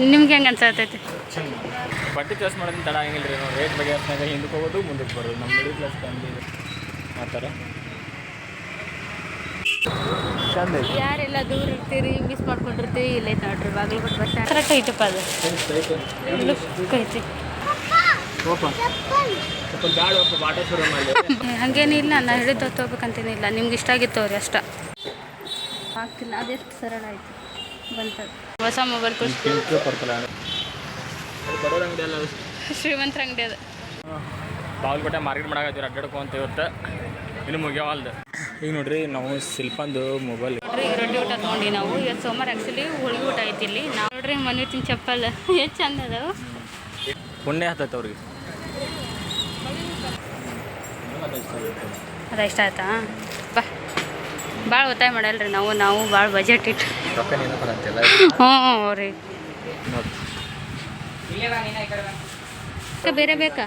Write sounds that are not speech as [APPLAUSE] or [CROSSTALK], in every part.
ನಿಮ್ಗೆ ಹೆಂಗೆ ಅನ್ಸತೈತಿ? ಬಟ್ಟೆ ಚಾಯ್ಸ್ ಮಾಡೋದನ್ನ ತಡ ಆಗಿಲ್ಲ ರೀ. ನಾವು ರೇಟ್ ಬಗ್ಗೆ ಯೋಚನೆ ಹಿಂದಕ್ಕೆ ಹೋಗೋದು ಮುಂದಕ್ಕೆ ಬರೋದು. ನಮ್ಮ ಮಿಡಲ್ ಕ್ಲಾಸ್ ಫ್ಯಾಮಿಲಿ ಆ ಥರ. ಯಾರೆಲ್ಲ ದೂರ ಇರ್ತೀರಿ ಮಿಸ್ ಮಾಡ್ಕೊಂಡಿರ್ತೀವಿ ಇಲ್ಲೇ ನೋಡ್ರಿ ಕೊಟ್ಟು ಬಸ್ ಕರೆಕ್ಟ್ ಐತಪ್ಪ ಅದು. ಲುಕ್ ಐತಿ ಹಂಗೇನಿಲ್ಲ ನಾನು ಹೇಳಿದ್ದು ಹೋಗ್ಬೇಕಂತೇನಿಲ್ಲ ನಿಮ್ಗೆ ಇಷ್ಟ ಆಗಿತ್ತು ಅವ್ರಿ ಅಷ್ಟ. ಆಗ್ತಿಲ್ಲ ಅದೆಷ್ಟು ಸರಳ ಆಯ್ತು. ಬಂತದ್ದು ಹೊಸ ಮೊಬೈಲ್ ಅದು ಬರೋರ ಅಂಗಡಿ ಶ್ರೀಮಂತರ ಅಂಗಡಿ ಅದು. ಬಾಗಲಕೋಟೆ ಮಾರ್ಕೆಟ್ ಮಾಡಾಕತ್ತೀವಿ ಅಡ್ಡಾಡ್ಕೊಂತ ಇವತ್ತು. ಇನ್ನು ಮುಗಿಯವಲ್ದು ಈಗ ನೋಡ್ರಿ ನಾವು ಶಿಲ್ಪಂದು ಮೊಬೈಲ್ ನೋಡ್ರಿ ರೊಟ್ಟಿ ಊಟ ತೊಗೊಂಡು ನಾವು. ಇವತ್ತು ಸೋಮವಾರ ಆ್ಯಕ್ಚುಲಿ ಹೋಳಿಗೆ ಊಟ ಐತಿ ಇಲ್ಲಿ. ನಾವು ನೋಡ್ರಿ ಮನೆ ತಿನ್ ಚಪ್ಪಲ್. [LAUGHS] ಎಷ್ಟು ಚಂದ ಅದ ಪುಣ್ಯ ಹತ್ತೈತೆ ಅವ್ರಿಗೆ. ಅದ ಇಷ್ಟ ಆಯ್ತಾ? ಬಾ. ಭಾಳ ಒತ್ತಾಯ ಮಾಡಲ್ರಿ ನಾವು. ನಾವು ಭಾಳ ಬಜೆಟ್ ಇಟ್ಟು. ಹ್ಞೂ ಹ್ಞೂ ರೀ. ಬೇರೆ ಬೇಕಾ?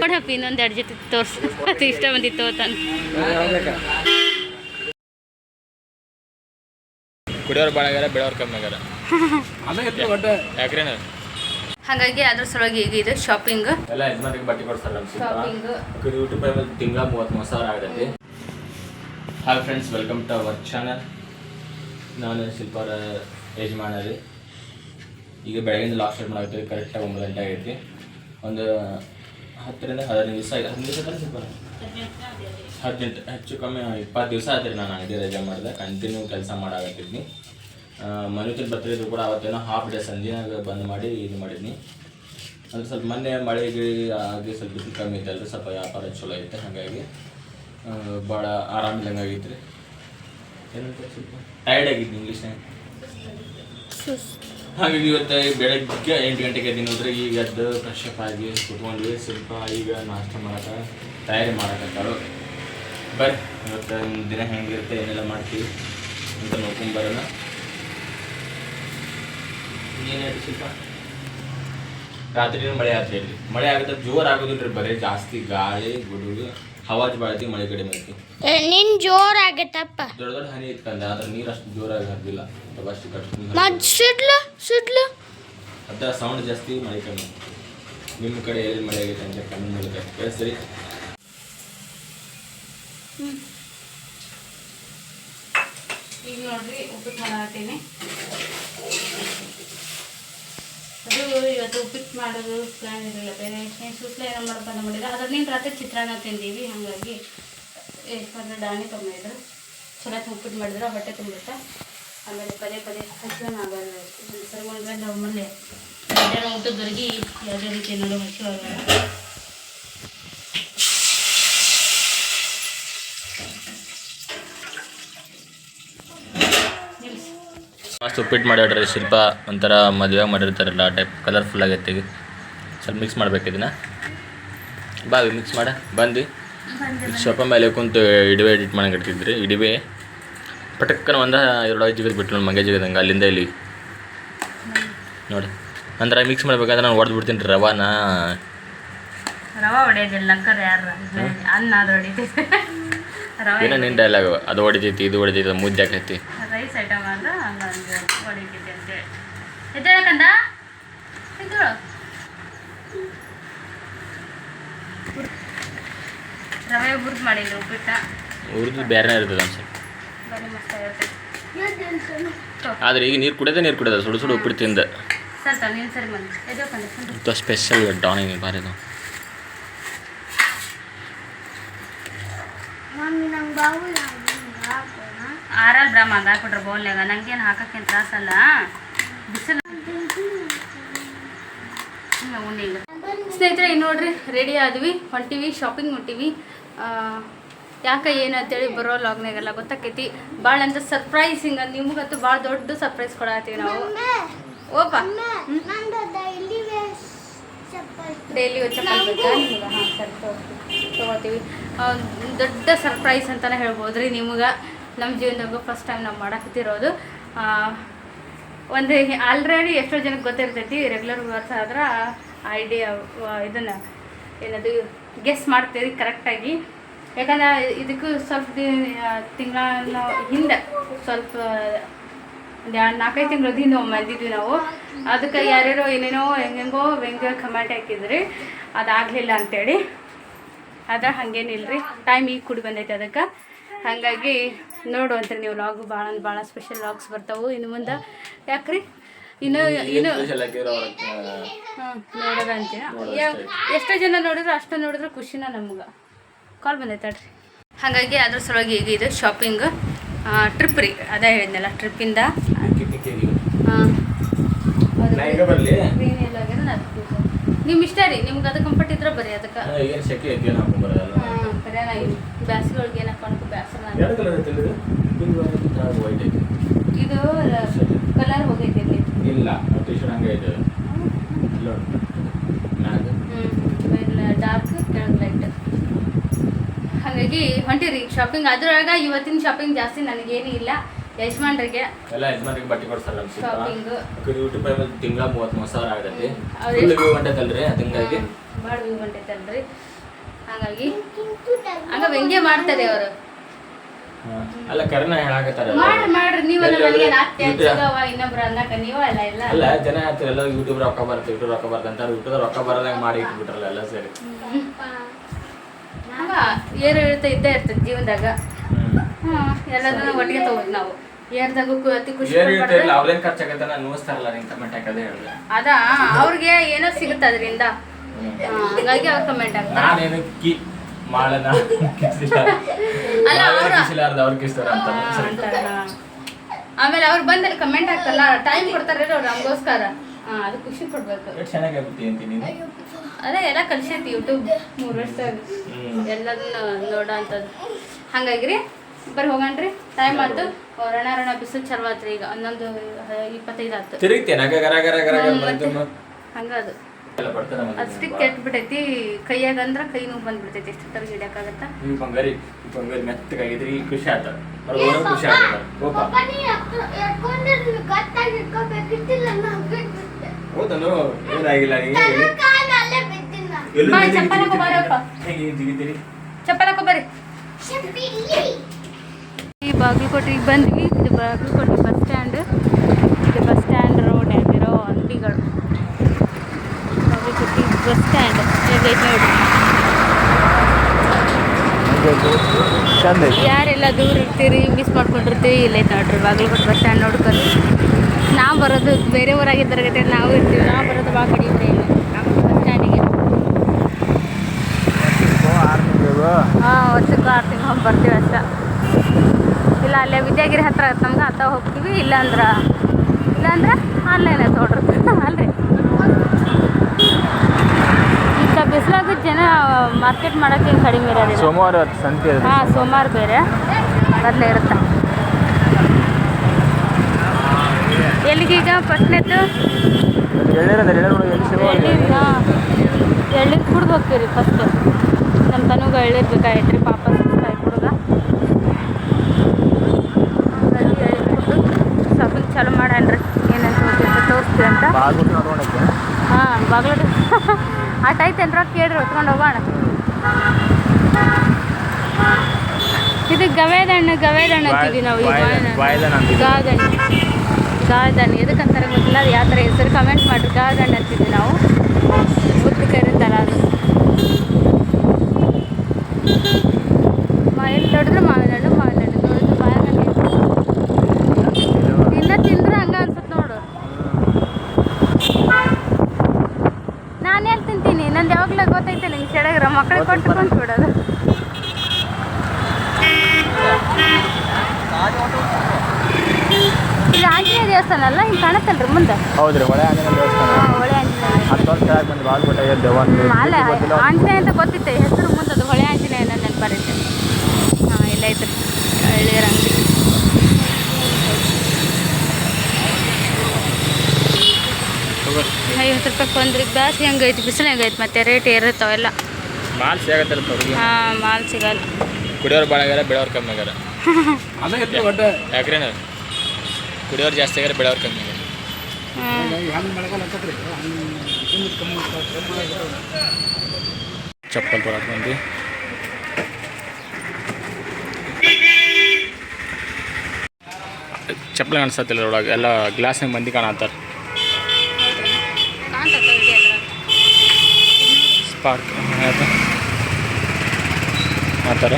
ಕೊಡಪ್ಪ ಇನ್ನೊಂದು ಎರಡು ಜೊತೆ ತೋರಿಸಿ. ಅದು ಇಷ್ಟ ಬಂದಿತ್ತು ತಾನು ಕುಡಿಯೋರು ಭಾಳ ಆಗ್ಯಾರ ಬೆಳೆಯೋರು ಕಮ್ಮಿ ಆಗ್ಯಾರ. ಯಾಕ್ರೇನ ಹಾಗಾಗಿ ಅದ್ರ ಸಲುವಾಗಿ ಈಗ ಇದು ಶಾಪಿಂಗ್ ಎಲ್ಲ ಯಜಮಾನಿಗೆ ಬಟ್ಟೆ ಕೊಡ್ತಾರೆ ನಮ್ಮ ಶಾಪಿಂಗ್ ಯೂಟ್ಯೂಬ್ ತಿಂಗಳ ಮೂವತ್ತ್ಮೂರು ಸಾವಿರ ಆಗೈತಿ. Hi friends welcome to our channel ನಾನು ಶಿಲ್ಪಾರ ಯಜಮಾನ ರೀ ಈಗ ಬೆಳಗಿಂದ ಲಾಸ್ಟ್ ಸ್ಟಾರ್ಟ್ ಮಾಡಾಕತ್ತೀವಿ ಕರೆಕ್ಟಾಗಿ ಒಂಬತ್ತು ಗಂಟೆ ಆಗೈತಿ. ಒಂದು ಹತ್ತರಿಂದ ಹದಿನೈದು ದಿವಸ ಹದಿನೈದು ದಿವಸ ಶಿಲ್ಪಾರ? ಹದಿನೆಂಟು, ಹೆಚ್ಚು ಕಮ್ಮಿ ಇಪ್ಪತ್ತು ದಿವಸ ಆದ್ರೆ ನಾನು ಅಂಗಡಿ ರಜೆ ಮಾಡಿದೆ. ಕಂಟಿನ್ಯೂ ಕೆಲಸ ಮಾಡಾಕತ್ತಿದ್ನಿ. ಮನುಷ್ಯನ ಬರ್ತಿದ್ರು ಕೂಡ ಅವತ್ತೇನೋ ಹಾಫ್ ಡೇ ಸಂಜೆನಾಗ ಬಂದ್ ಮಾಡಿ ಇದು ಮಾಡಿದ್ನಿ. ಅಂದ್ರೆ ಸ್ವಲ್ಪ ಮೊನ್ನೆ ಮಳೆ ಗಿಳಿ ಆಗಿ ಸ್ವಲ್ಪ ಬಿಸಿಲು ಕಮ್ಮಿ ಐತಲ್ರಿ ಸ್ವಲ್ಪ ವ್ಯಾಪಾರ ಚಲೋ ಐತೆ ಹಾಗಾಗಿ ಭಾಳ ಆರಾಮಿಲ್ಲಂಗೆ ಆಗೈತೆ ರೀ. ಏನಂತ ಸ್ವಲ್ಪ ಟೈರ್ಡ್ ಆಗಿತ್ತು ಇಂಗ್ಲೀಷ್ನಾಗ ಹಾಗಾಗಿ ಇವತ್ತು ಬೆಳಗ್ಗೆ ಎಂಟು ಗಂಟೆಗೆ ಎದ್ದಿನ ಹೋದ್ರೆ ಈಗ ಎದ್ದು ಫ್ರೆಶ್ ಅಪ್ ಆಗಿ ಕುತ್ಕೊಂಡ್ವಿ ಸ್ವಲ್ಪ ಈಗ ನಾಷ್ಟ ಮಾಡಕ, ತಯಾರಿ ಮಾಡಕತ್ತಾಳು ಬರ್ರಿ, ಇವತ್ತು ದಿನ ಹೆಂಗಿರುತ್ತೆ, ಏನೆಲ್ಲ ಮಾಡ್ತೀವಿ ಅಂತ ನೋಡ್ಕೊಂಬರೋಣ ಏನು ಹೇಳಿ ಸ್ವಲ್ಪ ರಾತ್ರಿ ಮಳೆ ಆತ್ರಿ ಇಲ್ಲಿ. ಮಳೆ ಆಗುತ್ತೆ? ಜೋರ್ ರೀ ಬರೀ ಜಾಸ್ತಿ ಗಾಳಿ, ಗುಡುಗು. ಹವಾಜ್ ಬಾಳತಿ ಮಳೆ ಕಡಿಮೆ ಐತಿ ನಿನ್ ಜೋರಾಗತ್ತಪ್ಪ ದೊಡ್ಡ ದೊಡ್ಡ ಹನಿ ಇತ್ಕಂದ ಆದ್ರೆ ನೀರು ಅಷ್ಟು ಜೋರಾಗಿ ಹರಿದಿಲ್ಲ ಅಷ್ಟು ಕಟ್ಕೊಂಡು ಮತ್ ಸಿಡ್ಲು ಸಿಡ್ಲು ಅದ ಸೌಂಡ್ ಜಾಸ್ತಿ ಮಳೆ ಕಮ್ಮಿ ನಿಮ್ಮ ಕಡೆ ಎಲ್ಲಿ ಮಳೆ ಆಗೈತೆ ಅಂತ ಕಮ್ಮಿ ಮೂಲಕ ಕೇಳಿಸ್ರಿ ಈಗ ನೋಡ್ರಿ ಉಪ್ಪಿಟ್ಟು ಮಾಡತ್ತೀನಿ ಅದು ಇವತ್ತು ಉಪ್ಪಿಟ್ಟು ಮಾಡೋದು ಪ್ಲ್ಯಾನ್ ಇರಲಿಲ್ಲ. ಬೇರೆ ಸುತ್ತಲೇ ಏನೋ ಮಾಡ್ಕೊಂಡು ಮಾಡಿದ್ರೆ ಅದರಲ್ಲಿ ರಾತ್ರಿ ಚಿತ್ರಾನ್ನ ತಿಂದೀವಿ, ಹಾಗಾಗಿ ಏಕಂದ್ರೆ ಡಾಣಿ ತೊಗೊಂಡಿದ್ರು. ಚೆನ್ನಾಗಿ ಉಪ್ಪಿಟ್ಟು ಮಾಡಿದ್ರೆ ಹೊಟ್ಟೆ ತುಂಬುತ್ತೆ. ಆಮೇಲೆ ಪದೇ ಪದೇ ಹಸಿವನ್ನ ಆಗಲ್ಲ ಸರಿ ಮಾಡಿದ್ರೆ ನಾವು ಮೊನ್ನೆ ಮಧ್ಯಾಹ್ನ ಊಟದವರೆಗೆ ಯಾವುದೇ ರೀತಿ ನೋಡೋ ಹಸಿವು ಮಸ್ತ್ ಉಪ್ಪಿಟ್ಟು ಮಾಡ್ಯಾಡ್ರಿ ಶಿಲ್ಪ ಒಂಥರ ಮದುವೆ ಮಾಡಿರ್ತಾರಲ್ಲ ಆ ಟೈಪ್ ಕಲರ್ಫುಲ್ ಆಗೈತೆ ಸ್ವಲ್ಪ ಮಿಕ್ಸ್ ಮಾಡ್ಬೇಕು ಇದನ್ನ. ಬಾವಿ ಮಿಕ್ಸ್ ಮಾಡ. ಬಂದು ಸ್ವಲ್ಪ ಮೇಲೆ ಕುಂತು ಇಡಿವೆ ಎಡಿಟ್ ಮಾಡಂಗೆ ಇಡ್ತಿದ್ರಿ ಇಡಿವೆ ಪಟಕ್ಕನ ಒಂದ ಎರಡು ಐದು ಜಿಗದ್ ಬಿಟ್ಟು ನೋಡಿ ಮಂಗೆ ಜಿಗದಂಗೆ ಅಲ್ಲಿಂದ ಇಲ್ಲಿ. ನೋಡಿ. ಅಂದ್ರೆ ಮಿಕ್ಸ್ ಮಾಡ್ಬೇಕಾದ್ರೆ ನಾನು ಹೊಡೆದು ಬಿಡ್ತೀನಿ ರವಾನ. ರವ ಹೊಡೆಯೋದಿಲ್ಲ ನಕ್ಕರ್ ಯಾರ? ಅನ್ನ ಅದು ಹೊಡಿತೈತೆ. ರವೆ ಏನೋ ನಿನ್ನ ಡೈಲಾಗ್ ಅದು ಹೊಡಿತೈತಿ ಇದು ಹೊಡಿತೈತಿ ಮುದ್ದೆ ಆಕೈತಿ ರೈಸ್ ಐಟಮ್ ಆದ್ರೆ ಹಂಗಂಗೆ ಹೊಡಿತೈತೆ ಅಂತೇಳಿ ಎದ್ದೇಳಕಂದ ಎದ್ದೇಳು. ರವೆ ಹುರ್ದು ಮಾಡಿದ್ರು ಉಪ್ಪಿಟ್ಟ. ಉರ್ದು ಬೇರೆ ಇರ್ತದೆ ಒಂದು ಸ್ವಲ್ಪ. ಬರೀ ಮಸ್ತ್ ಆಗಿರ್ತೈತೆ ಆದ್ರೆ ಈಗ ನೀರು ಕುಡಿಯೋದೇ ನೀರು ಕುಡಿಯೋದು ಸುಡು ಸುಡು ಉಪ್ಪಿಟ್ಟು ತಿಂದ. ಸರ್ ತ ನೀನು ಸರಿ ಬಂದು. ಎದ್ದೇಳ್ಕಂದ ಇದು ಸ್ಪೆಷಲ್ ಡಾನಿಂಗ್ ಬಾರಿ ಅದು ಮಮ್ಮಿ ನಂಗೆ ಬಾವುಲ ಹಾಕೋಣ ಆರಲ್ ಬ್ರಹ್ಮ ಅದು ಹಾಕ್ಬಿಟ್ರೆ ಬೌಲ್ನಾಗ ನಂಗೇನು ಹಾಕಕ್ಕೇನು ತ್ರಾಸಲ್ಲ. ಬಿಸಿಲು ಸ್ನೇಹಿತರೆ ಈಗ ನೋಡ್ರಿ ರೆಡಿ ಆದ್ವಿ. ಹೊಂಟಿವಿ ಶಾಪಿಂಗ್ ಹೊಂಟಿವಿ ಯಾಕೆ ಏನು ಅಂತೇಳಿ ಬರೋ ಲಾಗ್ನಾಗೆಲ್ಲ ಗೊತ್ತಾಕೈತಿ. ಭಾಳ ಅಂತ ಸರ್ಪ್ರೈಸಿಂಗ್ ಹಿಂಗೆ, ನಿಮಗಂತೂ ಭಾಳ ದೊಡ್ಡ ಸರ್ಪ್ರೈಸ್ ಕೊಡತ್ತೀವಿ ನಾವು. ಓಪ ಡೈಲಿ ಚಪ್ಪಲ್ ಹಾಂ, ಸರಿ ತಗೋ- ತಗೋತೀವಿ ದೊಡ್ಡ ಸರ್ಪ್ರೈಸ್ ಅಂತಲೇ ಹೇಳ್ಬೋದು ರೀ ನಿಮ್ಗೆ. ನಮ್ಮ ಜೀವನದಾಗ ಫಸ್ಟ್ ಟೈಮ್ ನಾವು ಮಾಡಕತ್ತಿರೋದು. ಒಂದು ಆಲ್ರೆಡಿ ಎಷ್ಟೋ ಜನಕ್ಕೆ ಗೊತ್ತಿರ್ತೈತಿ ರೆಗ್ಯುಲರ್ ವರ್ಸ್ ಆದ್ರೆ ಐಡಿಯಾ ಇದನ್ನು ಏನದು ಗೆಸ್ ಮಾಡ್ತೀರಿ ಕರೆಕ್ಟಾಗಿ ಯಾಕಂದ್ರೆ ಇದಕ್ಕೂ ಸ್ವಲ್ಪ ತಿಂಗಳ ಹಿಂದೆ ಸ್ವಲ್ಪ, ಒಂದು ಎರಡು ನಾಲ್ಕೈದು ತಿಂಗಳ ಹಿಂದೆ ಬಂದಿದ್ವಿ ನಾವು. ಅದಕ್ಕೆ ಯಾರ್ಯಾರೋ ಏನೇನೋ ಹೆಂಗೆಂಗೋ ಹೆಂಗೆ ಕಮೆಂಟ್ ಹಾಕಿದ್ರಿ. ಅದಾಗಲಿಲ್ಲ ಅಂತೇಳಿ. ಅದ ರೀ ಟೈಮ್ ಈಗ ಕುಡಿ ಬಂದೈತೆ ಅದಕ್ಕೆ. ಹಾಗಾಗಿ ನೋಡುವಂತ್ರಿ ನೀವು ಲಾಗ್ ಭಾಳ ಅಂದ್ರೆ ಭಾಳ ಸ್ಪೆಷಲ್ ಲಾಗ್ಸ್ ಬರ್ತಾವೆ. ಇನ್ನು ಮುಂದೆ ಯಾಕ್ರಿ? ಇನ್ನು ಇನ್ನು ಹಾಂ ಎಷ್ಟೋ ಜನ ನೋಡಿದ್ರು ಅಷ್ಟು ನೋಡಿದ್ರು ಖುಷಿನ ನಮ್ಗೆ. ಕಾಲ್ ಬಂದೈತೆ ತಡ್ರಿ. ಹಾಗಾಗಿ ಅದ್ರ ಸಲುವಾಗಿ ಈಗ ಇದು ಶಾಪಿಂಗ್ ಟ್ರಿಪ್ ರೀ. ಅದೇ ಹೇಳಿದ್ನಲ್ಲ ಟ್ರಿಪ್ಪಿಂದ ನಿಮ್ಮ ಇಷ್ಟ ರೀ? ನಿಮ್ಗೆ ಅದು ಕಂಫರ್ಟ್ ಇದ್ರೆ ಬರೀ ಅದಕ್ಕೆ. ಹಾಂ ಕರೆ ನಾ ಬ್ಯಾಸಿಗೆ ಏನು ಹಾಕೊಂಡು ಬ್ಯಾಸರ ಎರಡು ಕಲರ್ ಐತಿ ಇದು ವೈಟ್ ಐತಿ. ಇದು ಕಲರ್ ಹೋಗೈತೆ ಇಲ್ಲ. ಟಿ ಶರ್ಟ್ ಹಂಗೆ ಐತೆ ಇಲ್ಲ ಮ್ಯಾಗ ಹ್ಞೂ ಡಾರ್ಕ್ ಕೆಳಗೆ ಲೈಟ್ ಹಾಗಾಗಿ ಹೊಂಟಿರಿ ಶಾಪಿಂಗ್ ಅದ್ರೊಳಗ ಇವತ್ತಿನ ಶಾಪಿಂಗ್ ಜಾಸ್ತಿ ನನಗೇನು ಇಲ್ಲ. ಯಜಮಾನ್ರಿಗೆ ಎಲ್ಲ ಯಜಮಾನ್ರಿಗೆ ಬಟ್ಟೆ ಕೊಡ್ಸಲ್ಲ ಶಾಪಿಂಗ್ ಯೂಟ್ಯೂಬ್ ಮೇಲೆ ತಿಂಗಳ ಮೂವತ್ತ್ ಸಾವಿರ ಆಗತ್ತೆ. ಅವ್ರು ಫುಲ್ ವ್ಯೂ ಹೊಂಟೈತಲ್ರಿ ಹಂಗಾಗಿ ಭಾಳ ವ್ಯೂ ಹೊಂಟೈತಲ್ರಿ ಹಾಗಾಗಿ ಹಂಗ ವ್ಯಂಗ್ಯ ಮಾಡ್ತಾರೆ ಅವರು. ಅಲ್ಲ ಕರ್ನ ಹೇಳಾಕತ್ತಾರ ಮಾಡ್ರಿ ಮಾಡ್ರಿ ನೀವೆಲ್ಲ ಎಲ್ಲ ನನಗೆ ಯೂಟ್ಯೂಬ್- ಚಿಗವ ಇನ್ನೊಬ್ರು ಅನ್ನಕ ನೀವ ಅಲ್ಲ ಇಲ್ಲ ಅಲ್ಲ. ಜನ ಹೇಳ್ತಾರೆ ಎಲ್ಲ ಯೂಟ್ಯೂಬ್ ರೊಕ್ಕ ಬರುತ್ತೆ ಯೂಟ್ಯೂಬ್ ರೊಕ್ಕ ಬರುತ್ತೆ ಅಂತಾರೆ ಯೂಟ್ಯೂಬ್ ರೊಕ್ಕ ಬರದಂಗೆ ಮಾಡಿ ಇಟ್ಬಿಟ್ರಲ್ಲ ಎಲ್ಲ ಸೇರಿ. ಏರು ಇಳಿತ ಇದ್ದೇ ಇರ್ತದೆ ಜೀವನದಾಗ. ಎಲ್ಲದನ್ನ ಒಟ್ಟಿಗೆ ತಗೋದು ನಾವು. ಏರ್ದಾಗೂ ಅತಿ ಖುಷಿ ಅವ್ರೇನ್ ಖರ್ಚಾಗತ್ತೆ ನಾನು ನೋಸ್ತಾರಲ್ಲ ನಿಂಗೆ ಕಮೆಂಟ್ ಹಾಕದೇ ಹೇಳಿದೆ. ಅದ ಅವ್ರಿಗೆ ಏನೋ ಸಿಗುತ್ತೆ ಅದರಿಂದ. ಹಂಗಾಗಿ ಅವ್ರು ಕಮೆಂಟ್ ಆಗ್ತಾರೆ ನಾನೇನು ಕಿ ಮಾಡನ ಅಲ್ಲ, ಅವ್ರ- ಕಿಸಿಲಾರ್ದ ಅವ್ರು ಕಿಸ್ತಾರ ಅಂತ. ಸರಿ. ಅಂತಾರ, ಹಾ. ಆಮೇಲೆ ಅವ್ರು ಬಂದಲ್ಲಿ ಕಮೆಂಟ್ ಆಗ್ತಾರಲ್ಲ ಟೈಮ್ ಕೊಡ್ತಾರೆ ಅವ್ರು ನಮಗೋಸ್ಕರ. ಅದು ಖುಷಿ ಪಡ್ಬೇಕು. ಎಷ್ಟು ಚೆನ್ನಾಗಿ ಅದೇ ಎಲ್ಲ ಕಲಿಸೈತಿ ಯೂಟ್ಯೂಬ್ ಮೂರು ವರ್ಷ ಎಲ್ಲದನ್ನ ನೋಡೋ ಅಂಥದ್ದು ಹಂಗಾಗಿರಿ ಬರ್ರಿ ಹೋಗಣ್ರಿ. ಟೈಮ್ ಆಯ್ತು. ರಣ ರಣ ಬಿಸಿಲು ಚಲೋ ಈಗ. ಹನ್ನೊಂದು ಇಪ್ಪತ್ತೈದು ಆಯ್ತು. ತಿರುಗ್ತೇನೆ. ಗರ ಗರ ಗರ ಹಂಗದು. ಎಲ್ಲ ಕೆಟ್ಬಿಟ್ಟೈತಿ ಮತ್ತೆ ಕೆಟ್ಟ ಬಿಟ್ಟೈತಿ ಕೈಯಾಗ ಅಂದ್ರೆ ಕೈ ನೋವು ಬಂದ್ಬಿಡ್ತೈತಿ ಎಷ್ಟು ತರ ಹಿಡಿಯಕ್ಕಾಗತ್ತ? ಈ ಬಂಗಾರಿ ಈ ಬಂಗಾರಿ ಮೆತ್ತಗಾಗಿದ್ರಿ ಈಗ ಖುಷಿ ಆತ. ಖುಷಿ ಹೌದನು ಏನಾಗಿಲ್ಲ ಚಪ್ಪಲ್. ಹೇಗೆ ಜಿಗಿತೀರಿ ಚಪ್ಪಲ್ ಈ ಬಾಗಲಕೋಟೆಗೆ ಬಂದ್ವಿ ಇದು ಬಾಗಲಕೋಟೆ ಬಸ್ ಸ್ಟ್ಯಾಂಡ್ ಇದು ಬಸ್ ಸ್ಟ್ಯಾಂಡ್ ರೋಡ್ ಆಗಿರೋ ಅಂಗಡಿಗಳು ಬಾಗಲಕೋಟೆ ಬಸ್ ಸ್ಟ್ಯಾಂಡ್ ಹೇಗೈತೆ ನೋಡಿ ಚಂದ ಯಾರೆಲ್ಲ ದೂರ ಇರ್ತೀರಿ ಮಿಸ್ ಮಾಡ್ಕೊಂಡಿರ್ತೀವಿ ಇಲ್ಲೈತೆ ನೋಡ್ರಿ ಬಾಗಲಕೋಟೆ ಬಸ್ ಸ್ಟ್ಯಾಂಡ್ ನೋಡ್ಕೊಂಡು. ನಾವು ಬರೋದು ಬೇರೆ ಊರಾಗಿದ್ದರೆ ಗತೆ ನಾವು ಇರ್ತೀವಿ. ನಾವು ಬರೋದು ಭಾಳ ಕಡಿಮೆ ಇಲ್ಲ. ಬಸ್ ಸ್ಟ್ಯಾಂಡಿಗೆ ಹಾಂ ವರ್ಷಕ್ಕೂ ಆರು ತಿಂಗಳು ಬರ್ತೀವಿ ಅಷ್ಟ. ಇಲ್ಲ ಅಲ್ಲೇ ವಿದ್ಯಾಗಿರಿ ಹತ್ರ ನಮ್ಗೆ ಹತ್ತ ಹೋಗ್ತೀವಿ. ಇಲ್ಲಾಂದ್ರೆ ಇಲ್ಲಾಂದ್ರೆ ಆನ್ಲೈನ್ ಆಯ್ತು ಅಲ್ರಿ ಈಗ ಬಿಸಿಲಾಗ ಜನ ಮಾರ್ಕೆಟ್ ಮಾಡೋಕ್ಕೆ ಕಡಿಮೆ ಇರೋದಿಲ್ಲ. ಸೋಮವಾರ ಸಂತೆ ಹಾಂ ಸೋಮವಾರ ಬೇರೆ. ಮೊದಲೇ ಇರುತ್ತೆ. ಎಲ್ಲಿಗೀಗ ಫಸ್ಟ್ನೇದು ಎಳ್ಳೀರು ಕುಡ್ದು ಹೋಗ್ತೀವಿ ಫಸ್ಟ್ ನಮ್ಮ ತನಗ ಎಳ್ಳೀರು ಬೇಕಾಗಿತ್ತು ರೀ ಪಾಪ ಸುಸ್ತಾಗಿ ಕುಡ್ದ ಹಾಗಾಗಿ ಎಳ್ಳೀರು ಕುಡ್ದು ಶಾಪಿಂಗ್ ಚಾಲು ಮಾಡಣ್ರಿ ಏನಂತ ತೋರಿಸ್ತೀವಿ ಅಂತ. ಹಾಂ ಬಾಗ್ಲೋಡಿ ಆಟ ಐತೇನ್ರ ಕೇಳ್ರಿ ಹೊತ್ಕೊಂಡು ಹೋಗೋಣ ಇದು ಗವೇದ ಹಣ್ಣು ಗವೇದ ಹಣ್ಣು ಅಂತೀವಿ ನಾವು ಈಗ ಗಾದಣ್ಣು. ಗಾದಣ್ಣು. ಎದಕ್ಕಂತಾರೆ ಗೊತ್ತಿಲ್ಲ ಅದು ಯಾವ ಥರ ಹೆಸರು ಕಮೆಂಟ್ ಮಾಡಿರಿ. ಗಾದಣ್ಣು ಅಂತೀವಿ ನಾವು. ಉದ್ದಕ್ಕೆ ಇರುತ್ತಲ್ಲ ಅದು ಮಾ ಎಲ್ಲಿ ನೋಡಿದ್ರೆ ಮಾವಿನ ಹಣ್ಣು ಮಾವಿನ ಹಣ್ಣು ನೋಡಿದ್ರೆ ಬಾಯಾಗ ಇನ್ನ ತಿಂದ್ರೆ ಹಂಗ ಅನ್ಸುತ್ತೆ ನೋಡು ನಾನು ಎಲ್ಲಿ ತಿಂತೀನಿ ನಂದು ಯಾವಾಗಲೂ ನಿಂಗೆ ಮಕ್ಕಳಿಗೆ ಕೊಟ್ಟು ಕೊಂತು ಬಿಡೋದು ಇದು ಆಂಜನೇಯ ದೇವಸ್ಥಾನ ಅಲ್ಲ? ಹಿಂಗೆ ಕಾಣತ್ತಲ್ರಿ ಮುಂದೆ? ಹೌದ್ರಿ ಒಳ್ಳೆ ಆಂಜನೇಯ ದೇವಸ್ಥಾನ. ಹಾಂ ಒಳ್ಳೆ ಆಂಜನೇಯ. ಹತ್ತು ವರ್ಷ ಕೆಳಗೆ ಬಂದು ಅಲ್ಲ ಆಂಜನೇಯ ಅಂತ ಗೊತ್ತಿತ್ತೆ. ಹೆಸರು ಮುಂದೆ ಅದು ಹೊಳೆ ಆಂಜನೇಯ ನನ್ನ ನೆನಪರಿತೆ ಹಾಂ ಇಲ್ಲ ಐತ್ರಿ. ಹಳ್ಳಿಯರ ಅಂಗಡಿ ಐವತ್ತು ರೂಪಾಯಿ ಒಂದ್ರಿಗೆ ಬ್ಯಾಸ್ಗೆ ಹೆಂಗೈತಿ? ಬಿಸಿಲು ಹೆಂಗೈತಿ ಮತ್ತೆ? ರೇಟ್ ಏರುತ್ತಾವೆಲ್ಲ ಮಾಲ್ ಸಿಗತ್ತಲ್ಲ ಅವ್ರಿಗೆ ಹಾಂ ಮಾಲ್ ಸಿಗಲ್ಲ. ಕುಡಿಯೋರು ಭಾಳ ಆಗ್ಯಾರ ಬೆಳೆಯೋರು ಕಮ್ಮಿ ಆಗ್ಯಾರ. [LAUGHS] ಯಾಕ್ರೇನ ಕುಡಿಯೋರು ಜಾಸ್ತಿ ಆಗ್ಯಾರ ಬೆಳೆಯೋರು ಕಮ್ಮಿ ಆಗ್ಯಾರ. ಚಪ್ಪಲ್ ತೊಗೊಳಕ್ ಬಂದು ಚಪ್ಪಲ್ ಕಾಣಿಸತ್ತಿಲ್ಲ ಒಳಗೆ. ಎಲ್ಲ ಗ್ಲಾಸ್ನಾಗ ಮಂದಿ ಕಾಣತ್ತಾರ. ಸ್ಪಾರ್ಕ್ ಆ ಥರ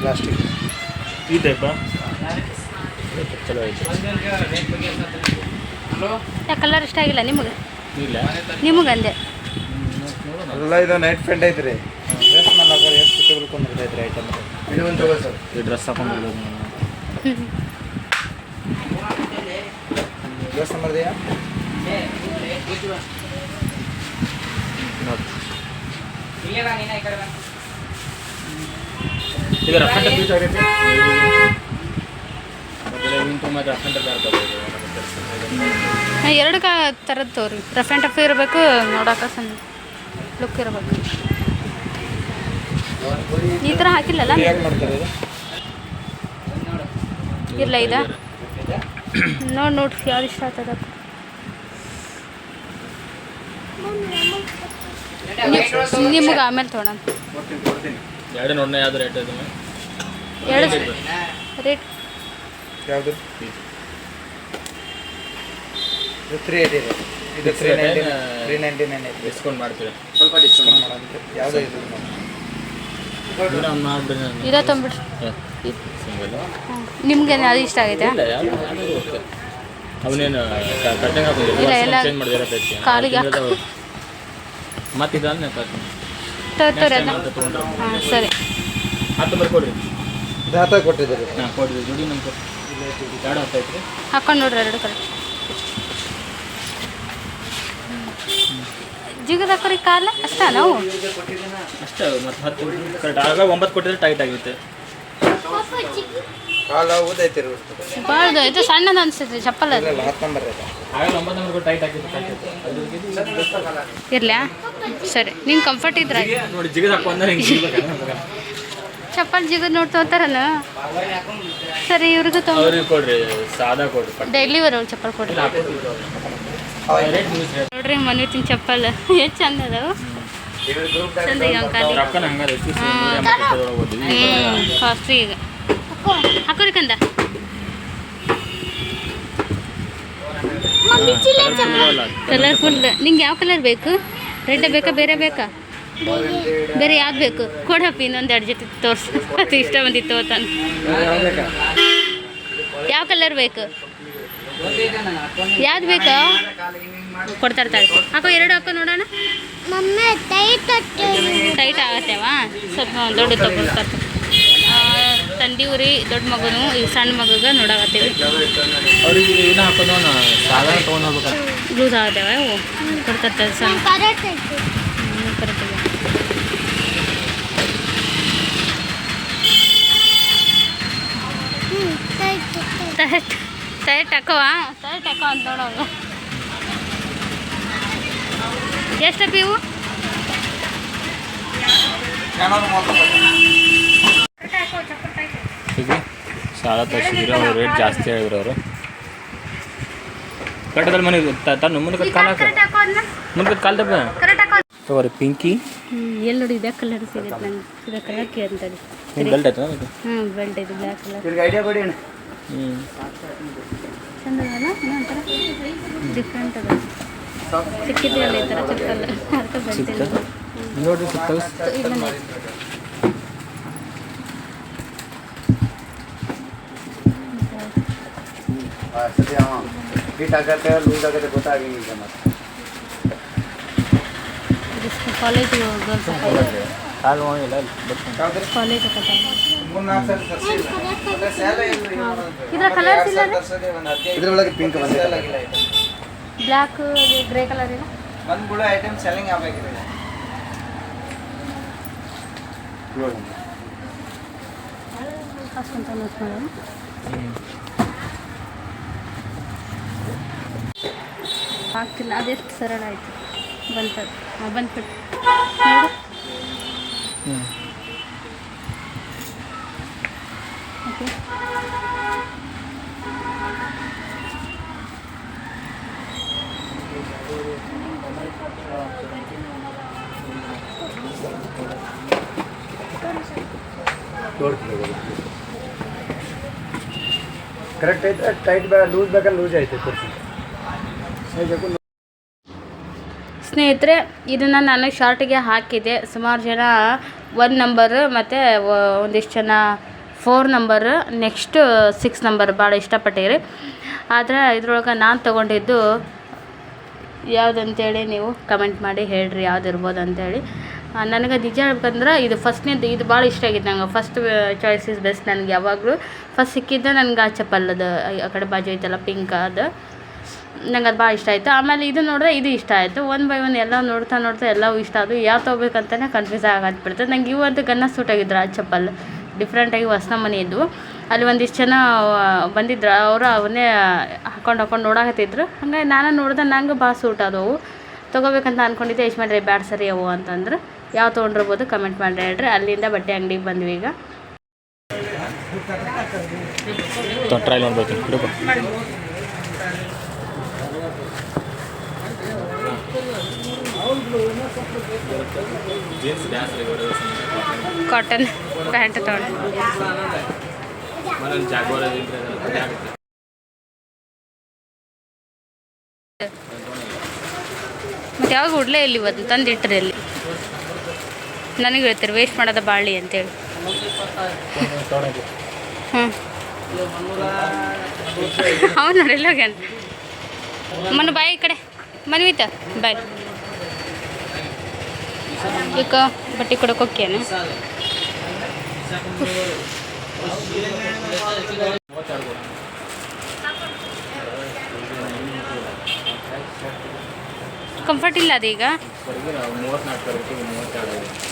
ಪ್ಲಾಸ್ಟಿಕ್ ಈ ಟೈಪ ಚಲೋ ಐತೆ. ಕಲರ್ ಇಷ್ಟ ಆಗಿಲ್ಲ ನಿಮಗೆ? ಇಲ್ಲ. ನಿಮಗೆ ಅಂದೆ. ಎಲ್ಲ ಇದು ನೈಟ್ ಫ್ರೆಂಡ್ ಐತ್ರಿ. ಡ್ರೆಸ್ ಎಷ್ಟು ಕೊಂಡಿರ್ತೈತ್ರಿ ಐಟಮ್ ಇದು ಒಂದು ಸರ್ ಈ ಡ್ರೆಸ್ ಹಾಕೊಂಡು ಡ್ರೆಸ್ ನಂಬರ್ ಇದು ರಫ್ ಅಂಡ್ ಬೀಚ್ ಆಗೈತೆ ಎರಡು ಕಾ ಥರದ್ದು ತೋರಿ. ರಫ್ ಆ್ಯಂಡ್ ಟಫ್ ಇರಬೇಕು ನೋಡೋಕೆ ಸಣ್ಣ ಲುಕ್ ಇರಬೇಕು. ಈ ಥರ ಹಾಕಿಲ್ಲಲ್ಲ ಇಲ್ಲ ಇದ? ನೋಡಿ ನೋಡ್ರಿ ಯಾರು ಇಷ್ಟ ಆಗ್ತದ ನಿಮಗೆ ಆಮೇಲೆ ಕೊಡ್ತೀನಿ ಎರಡು ನೋಡೋಣ ಯಾವ್ದು ರೇಟ್ ಇದೆ ಎರಡು ರೇಟ್ ಯಾವುದು? ಇದು ತ್ರೀ ಏಯ್ಟಿ ಇದೆ. ಇದು three ninety three ninety nine discount ಮಾಡ್ತೀವಿ ಸ್ವಲ್ಪ ಡಿಸ್ಕೌಂಟ್ ಮಾಡೋದು ಯಾವುದೋ ಇದು? ಇರೋ ತೊಂಬಿಡ್ರಿ ನಿಮ್ಗೆ ಅದು ಇಷ್ಟ ಆಗೈತೆ? ಇಲ್ಲ ಯಾವ್ದು ಯಾವ್ದು ಓಕೆ. ಅವನೇನು ಕಟ್ಟಿಂಗ್ ಹಾಕೋದಿಲ್ಲ ಇಲ್ಲ, ಎಲ್ಲ ಚೇಂಜ್ ಮಾಡಿದ್ರೆ ಬೇಕು? ಕಾಲಿಗೆ. ಹಾಕು. ತೋರಿ ಅದನ್ನ ಹಾಂ ಸರಿ. ಹತ್ತು ನಂಬರ್ ಕೊಡ್ರಿ. ಇದು ಹತ್ತ ಕೊಟ್ಟಿದ್ದೀರಿ. ಹಾಂ ಕೊಡ್ರಿ. ಜೋಡಿ ನಮ್ಗೆ ಎರಡು ಹತ್ತೈತ್ರಿ ಹಾಕೊಂಡು ನೋಡ್ರಿ ಎರಡು ಕರೆಕ್ಟ್ ಜಿಗದ ಹಾಕೋರಿ ಕಾಲ ಅಷ್ಟ ನಾವು? ಅಷ್ಟೇ ಮತ್ತೆ ಹತ್ತು ಕರೆಕ್ಟ್. ಆಗ ಒಂಬತ್ತು ಕೊಟ್ಟಿದ್ರೆ ಟೈಟ್ ಆಗಿರುತ್ತೆ. ಕಾಲ ಇದು ಸಣ್ಣದ ಅನ್ಸುತ್ತೆ ಚಪ್ಪಲ್ ಅದು. ಹತ್ತು ನಂಬರ್ ಇರ್ಲ್ಯಾ ಸರಿ ನಿಂಗೆ ಕಂಫರ್ಟ್ ಇದ್ರ ಚಪ್ಪಲ್ ಜಿಗದ್ ನೋಡಿ ತೊಗೋತಾರಲ್ಲ ಸರಿ ಇವ್ರಿಗೂ ತೊಗೊಂಡ್ರಿ ಡೈಲಿ ಬರೋರು ಚಪ್ಪಲ್ ಕೊಡ್ರಿ. ನೋಡ್ರಿ ಮನೆ ತಿನ್ ಚಪ್ಪಲ್. ಎಷ್ಟು ಚಂದ ಅದಾವು? ಕಾಸ್ಟ್ಲಿ ಈಗ ಹಾಕೋರಿ ಕಂದ. ಕಲರ್ಫುಲ್ ನಿಂಗೆ ಯಾವ ಕಲರ್ ಬೇಕು? ರೆಡ್ ಬೇಕಾ ಬೇರೆ ಬೇಕಾ? ಬೇರೆ ಯಾವ್ದು ಬೇಕು? ಕೊಡಪ್ಪ ಇನ್ನೊಂದು ಎರಡು ಜೊತೆ ತೋರಿಸು. ಅದು ಇಷ್ಟ ಬಂದಿತ್ತು ತಾನು ಯಾವ ಕಲರ್ ಬೇಕು? ಯಾವ್ದು ಬೇಕಾ? ಕೊಡ್ತಾರೆ ಇರ್ತಾರೆ. ಹಾಕೋ ಎರಡು ಹಾಕೋ ನೋಡೋಣ. ಮಮ್ಮಿ ಟೈಟ್ ಟೈಟ್ ಆಗತ್ತೇವಾ? ಸ್ವಲ್ಪ ದೊಡ್ಡ ತಗೊಂಡು ತಂದಿ ಊರಿ ದೊಡ್ಡ ಮಗನು ಈ ಸಣ್ಣ ಮಗಗ ನೋಡಾಕತ್ತೀವಿ. ಲೂಸ್ ಆಗತ್ತೇವ? ಓ ಕೊಡ್ತಾರೆ ಸಣ್ಣ. ಟೈಟ್ ಟೈಟ್ ಟೈಟ್ ಹಾಕೋವ? ಟೈಟ್ ಹಾಕೋ ಅಂತ ನೋಡೋದು ಎಷ್ಟಪ್ಪ ಇವು? ಸಾಲ ತರಿಸಿದ್ರು ಅವ್ರು ರೇಟ್ ಜಾಸ್ತಿ ಹೇಳಿದ್ರು ಅವರು ಕಟ್ಟದಲ್ಲಿ ಮನೆ ತನ್ನ ಮುಂದೆ ಕಾಲ ಹಾಕ. ಕರೆಕ್ಟ್ ಹಾಕೋ ಅದನ್ನ ಮುಂದೆ ಕಾಲ್ ತಗೋರಿ ಪಿಂಕಿ. ಎಲ್ಲಿ ನೋಡಿ ಇದೇ ಕಲರ್ ಸಿಗುತ್ತೆ ನಂಗೆ ಇದೇ ಕಲರ್ ಬೆಲ್ಟ್ ಆಯ್ತು ಅದಕ್ಕೆ? ಹ್ಞೂ ಬೆಲ್ಟ್ ಇದು ಬ್ಲ್ಯಾಕ್ ಕಲರ್ ಇವ್ರಿಗೆ ಐಡಿಯಾ ಕೊಡಿ ಹ್ಞೂ ಚಂದ ಡಿಫ್ರೆಂಟ್ ಅದ ಸಿಕ್ಕಿದ್ರಲ್ಲ ಈ ಥರ ಚಪ್ಪಲ್ ಅದಕ್ಕೆ ಬೆಲ್ಟ್ ಇಲ್ಲ ನೋಡ್ರಿ ಸುತ್ತ ಇಲ್ಲ ನೋಡಿ. ಸರಿ ಅವ. ಫಿಟ್ ಆಗತ್ತೆ ಲೂಸ್ ಆಗತ್ತೆ ಗೊತ್ತಾಗಂಗಿಲ್ಲ ಮತ್ತೆ. ಇದು. ಕಾಲೇಜ್ ಗರ್ಲ್ಸ್ ಕಾಲು ನೋಡಿಲ್ಲ ಬಟ್ ಯಾವ್ದು? ಕಾಲೇಜ್ ಕಟ್ಟ ಮೂರ್ನಾಲ್ಕು ಸಲ ತರ್ಸಿಲ್ಲ. ಇದ್ರ ಕಲರ್ಸ್ ಇಲ್ಲ ಇದ್ರೊಳಗೆ ಪಿಂಕ್ ಬಂದಿಲ್ಲ ಬ್ಲ್ಯಾಕ್ ಗ್ರೇ ಕಲರ್ ಇಲ್ಲ ಒಂದು ಕೂಡ ಐಟಮ್ ಸೆಲ್ಲಿಂಗ್ ಆಗಬೇಕಿದೆ. ಹಾಕ್ತಿಲ್ಲ ಅದೆಷ್ಟು ಸರಳ ಆಯಿತು. ಬಂತದ್ದು ಹಾಂ ಬಂದ್ಬಿಟ್ಟು ನೋಡು. ಹ್ಞೂ ಕರೆಕ್ಟ್ ಐತೆ ಟೈಟ್ ಬ್ಯಾ ಲೂಸ್ ಬೇಕಂದ್ರೆ ಲೂಸ್ ಐತೆ ಸ್ನೇಹಿತರೆ, ಇದನ್ನು ನಾನು ಶಾರ್ಟಿಗೆ ಹಾಕಿದೆ. ಸುಮಾರು ಜನ ಒನ್ ನಂಬರ್ ಮತ್ತು ಒಂದಿಷ್ಟು ಜನ four number next six number ಭಾಳ ಇಷ್ಟಪಟ್ಟಿರಿ. ಆದರೆ ಇದ್ರೊಳಗೆ ನಾನು ತೊಗೊಂಡಿದ್ದು ಯಾವುದಂತೇಳಿ ನೀವು ಕಮೆಂಟ್ ಮಾಡಿ ಹೇಳ್ರಿ ಯಾವ್ದು ಇರ್ಬೋದು ಅಂತೇಳಿ ನನಗೆ ನಿಜ ಹೇಳ್ಬೇಕಂದ್ರೆ ಇದು ಫಸ್ಟ್ನೇದು ಇದು ಭಾಳ ಇಷ್ಟ ಆಗಿತ್ತು ನಂಗೆ. ಫಸ್ಟ್ ಚಾಯ್ಸ್ ಇಸ್ ಬೆಸ್ಟ್ ನನಗೆ ಯಾವಾಗಲೂ. ಫಸ್ಟ್ ಸಿಕ್ಕಿದ್ದೆ ನನಗೆ ಆ ಚಪ್ಪಲ್ಲದು ಆ ಕಡೆ ಬಾಜು ಐತಲ್ಲ ಪಿಂಕ್ ಅದು. ನಂಗೆ ಅದು ಭಾಳ ಇಷ್ಟ ಆಯಿತು. ಆಮೇಲೆ ಇದು ನೋಡಿದ್ರೆ ಇದು ಇಷ್ಟ ಆಯಿತು. ಒನ್ ಬೈ ಒನ್ ಎಲ್ಲ ನೋಡ್ತಾ ನೋಡ್ತಾ ಎಲ್ಲವೂ ಇಷ್ಟ ಅದು ಯಾವ ತೊಗೋಬೇಕಂತಲೇ ಕನ್ಫ್ಯೂಸ್ ಆಗತ್ಬಿಡ್ತದೆ ನಂಗೆ ಇವು ಅಂತ ಗನ್ನ ಸೂಟ್ ಆಗಿದ್ರು ಆ ಚಪ್ಪಲ್ ಡಿಫ್ರೆಂಟಾಗಿ ಹೊಸ ಮನೆ ಇದ್ವು. ಅಲ್ಲಿ ಒಂದಿಷ್ಟು ಜನ ಬಂದಿದ್ರು ಅವರು ಅವನ್ನೇ ಹಾಕೊಂಡು ಹಾಕೊಂಡು ನೋಡಾಕತ್ತಿದ್ರು. ಹಂಗಾಗಿ ನಾನು ನೋಡ್ದೆ ನಂಗೆ ಭಾಳ ಸೂಟ್ ಆದವು. ತೊಗೋಬೇಕಂತ ಅಂದ್ಕೊಂಡಿದ್ದೆ ಎಷ್ಟು ಮಾಡ್ರಿ ಬ್ಯಾಡ ಸರಿ ಅವು ಅಂತಂದ್ರೆ. ಯಾವ ತೊಗೊಂಡಿರ್ಬೋದು ಕಮೆಂಟ್ ಮಾಡಿ ಹೇಳ್ರಿ. ಅಲ್ಲಿಂದ ಬಟ್ಟೆ ಅಂಗಡಿಗೆ ಬಂದ್ವಿ ಈಗ. ಕಾಟನ್ ಪ್ಯಾಂಟ್ ತೊಗೊಂಡು. ಮತ್ತು ಯಾವಾಗ ಉಡ್ಲೇ ಇಲ್ಲಿ ಇವತ್ತು ತಂದು ಅಲ್ಲಿ? ನನಗೆ ಹೇಳ್ತಾರೆ ವೇಸ್ಟ್ ಮಾಡೋದ ಬಾಳಿ ಅಂತೇಳಿ. ಹ್ಞೂ ಅವ್ನು ನೋಡಿಲ್ಲ ಹೋಗ್ಯಾನ ಮನ ಬಾಯಿ ಈ ಕಡೆ. ಮನ್ವಿತ, ಬಾಯ್. ಈಗ ಬಟ್ಟೆ ಕೊಡೋಕೆ ಹೋಗ್ಯಾನ? ಕಂಫರ್ಟ್ ಇಲ್ಲ ಅದೀಗ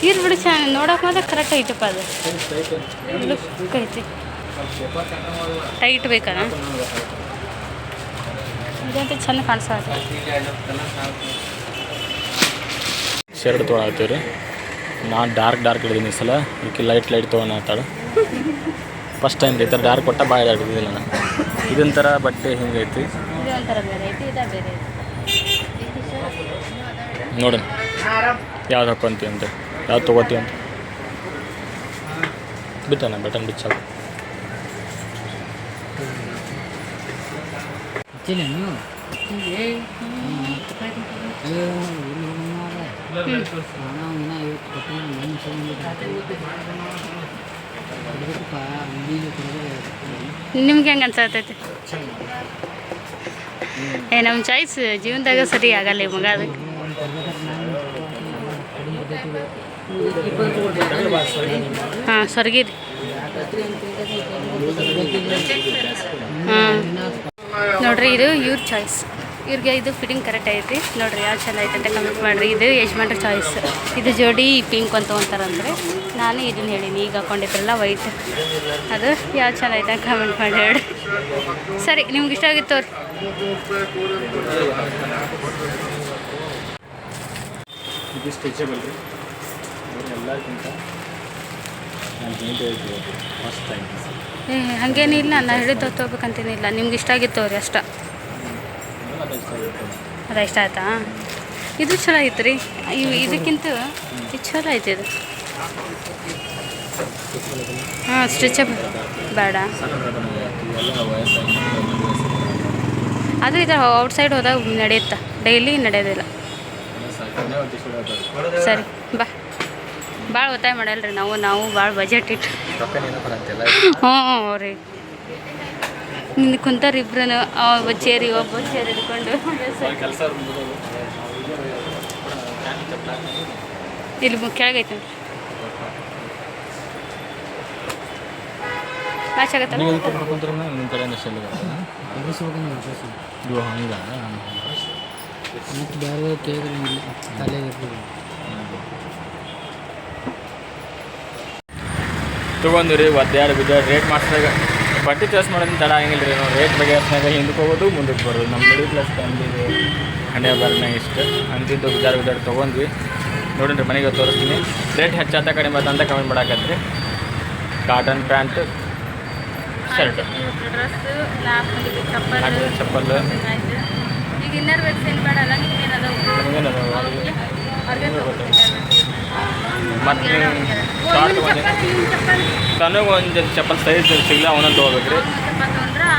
ಇರ್ ಬಿಡು ಚೆನ್ನಾಗಿ ನೋಡಕ್ ಮಾತ್ರ ಕರೆಕ್ಟ್ ಐತಪ್ಪ ಅದು. ಲುಕ್ ಐತಿ. ಟೈಟ್ ಬೇಕಾ ಇದಂತ ಚೆಂದ ಕಾಣಿಸ್ತದೆ ಶರ್ಟ್ ತೊಗೊಳತ್ತೀವಿ ರೀ ನಾನು ಡಾರ್ಕ್ ಡಾರ್ಕ್ ಹಿಡಿದೀನಿ ಈ ಸಲ. ಅದಕ್ಕೆ ಲೈಟ್ ಲೈಟ್ ತೊಗೊಳತ್ತಾಳೆ ಫಸ್ಟ್ ಟೈಮ್ ಈ ಥರ ಡಾರ್ಕ್ ಕೊಟ್ಟ ಭಾಳ ಹಿಡಿದಿಲ್ಲ ನಾನು. ಇದೊಂಥರ ಬಟ್ಟೆ ಹಿಂಗೈತಿ? ನೋಡೋಣ. ಯಾವ್ದು ಹಾಕೊಂತೀವಿ ಅಂತ ಯಾವ್ದು ತೊಗೋತೀವಿ ಅಂತ. ಬಿಟ್ಟಣ ಬಟನ್ ಬಿಚ್ಚಾಗ ನಿಮ್ಗೆ ಹೆಂಗೆ ಅನ್ಸತೈತಿ? ಏ ನಮ್ಮ ಚಾಯ್ಸ್ ಜೀವನದಾಗ ಸರಿ ಆಗಲ್ಲ ಈ ಮಗ ಅದಕ್ಕೆ ಹಾಂ ಸ್ವರ್ಗಿರಿ ಹಾಂ. ನೋಡ್ರಿ, ಇದು ಇವ್ರ ಚಾಯ್ಸ್ ಇವ್ರಿಗೆ ಇದು ಫಿಟ್ಟಿಂಗ್ ಕರೆಕ್ಟ್ ಐತಿ. ನೋಡ್ರಿ ಯಾವ ಚೆಂದ ಐತೆ ಅಂತ ಕಮೆಂಟ್ ಮಾಡಿರಿ. ಇದು ಯಜಮಾನ್ರ ಚಾಯ್ಸ್ ಇದು ಜೋಡಿ ಪಿಂಕ್ ಅಂತ ಅಂತಾರಂದ್ರೆ ನಾನು ಇದನ್ನ ಹೇಳೀನಿ. ಈಗ ಹಾಕೊಂಡಿದ್ರಲ್ಲ ವೈಟ್ ಅದು ಯಾವ ಚೆಂದ ಐತೆ ಕಮೆಂಟ್ ಮಾಡಿ ಹೇಳಿ ಸರಿ ನಿಮ್ಗೆ ಇಷ್ಟ ಆಗಿತ್ತು ಅವ್ರಿ ಇದು ಸ್ಟ್ರೆಚಬಲ್ ರೀ ಎಲ್ಲಕ್ಕಿಂತ ನಾನು ಹಾಗೇನಿಲ್ಲ. ನಾ ಹೇಳಿದ್ದು ತೊಗೋಬೇಕಂತೇನಿಲ್ಲ. ನಿಮ್ಗೆ ಇಷ್ಟ ಆಗಿತ್ತು ಅವ್ರಿ ಅಷ್ಟ. ಅದು ಇಷ್ಟ ಆಯ್ತಾ? ಇದು ಚಲೋ ಐತೆ ರೀ ಇವು ಇದಕ್ಕಿಂತ ಇದು ಚಲೋ ಐತೆ ಇದು. ಹಾಂ ಸ್ಟಿಚಪ್ ಬೇಡ. ಅದು ಇದು ಔಟ್ಸೈಡ್ ಹೋದಾಗ ನಡೆಯುತ್ತೆ. ಡೈಲಿ ನಡೆಯೋದಿಲ್ಲ. ಸರಿ ಬಾ. ಭಾಳ ಒತ್ತಾಯ ಮಾಡಲ್ರಿ ನಾವು ನಾವು ಭಾಳ ಬಜೆಟ್ ಇಟ್ಟು. ಹ್ಞೂ ರೀ. ನಿನ್ನ ಕುಂತಾರ ಇಬ್ರು ಒಬ್ಬ ಚೇರಿ ಒಬ್ಬ ಚೇರ್ ಹಿಡ್ಕೊಂಡು. ಇಲ್ಲಿ ಕೆಳಗೆ ಕೆಳಗೈತೆ ಮ್ಯಾಚ್ ಮಾಡ್ಕೊಂತೀರ ನಿಮ್ಮ ಕಡೆಯಿಂದ ಸೆಲ್ ಇದು ಹಂಗ ಮತ್ತು ಬೇರೆ ಕೇಳಿದ್ರೆ ತಲೆ ಇರ್ತದೆ ತೊಗೊಂಡ್ರಿ ಒದ್ದಾರು ಬಿದ್ದಾರು ರೇಟ್ ಮಾಡಿಸಿದಾಗ ಬಟ್ಟೆ ಚಾಯ್ಸ್ ಮಾಡೋದು ತಡ ಆಗಿಲ್ಲ ರೀ. ನಾವು ರೇಟ್ ಬಗ್ಗೆ ಯೋಚನೆಯಾಗ ಹಿಂದಕ್ಕೆ ಹೋಗೋದು ಮುಂದಕ್ಕೆ ಬರೋದು. ನಮ್ಮ ಮಿಡಲ್ ಕ್ಲಾಸ್ ಫ್ಯಾಮಿಲಿದು ಹಣೆ ಬರನೇ ಇಷ್ಟ. ಅಂತಿದ್ದು ಬಿದ್ದಾರು ಬಿದ್ದಾರು ತೊಗೊಂಡ್ವಿ. ನೋಡಿರಿ ಮನೆಗೆ ತೋರಿಸ್ತೀನಿ. ರೇಟ್ ಹೆಚ್ಚಾತ ಕಡಿಮೆ ಆತ ಅಂತ ಕಮೆಂಟ್ ಮಾಡಾಕತ್ರಿ. ಕಾಟನ್ ಪ್ಯಾಂಟ್ ಶರ್ಟ್ ಚಪ್ಪಲ್. ಈಗ ಇನ್ನರ್ ವೇರ್ಸ್ ಏನು ಬೇಡ ಅಲ್ಲ ನಿಮ್ಗೇನದ ಮತ್ತೆ ಶಾರ್ಟ್ ಒಂದು ತನಗೆ ಒಂದು ಚಪ್ಪಲ್ ಸೈಜ್ ಸಿಗಲ್ಲ ಅವನೊಂದು ತೊಗೋಬೇಕ್ರಿ ಮುಗಿತು. ತೊಗೊಂಡ್ರೆ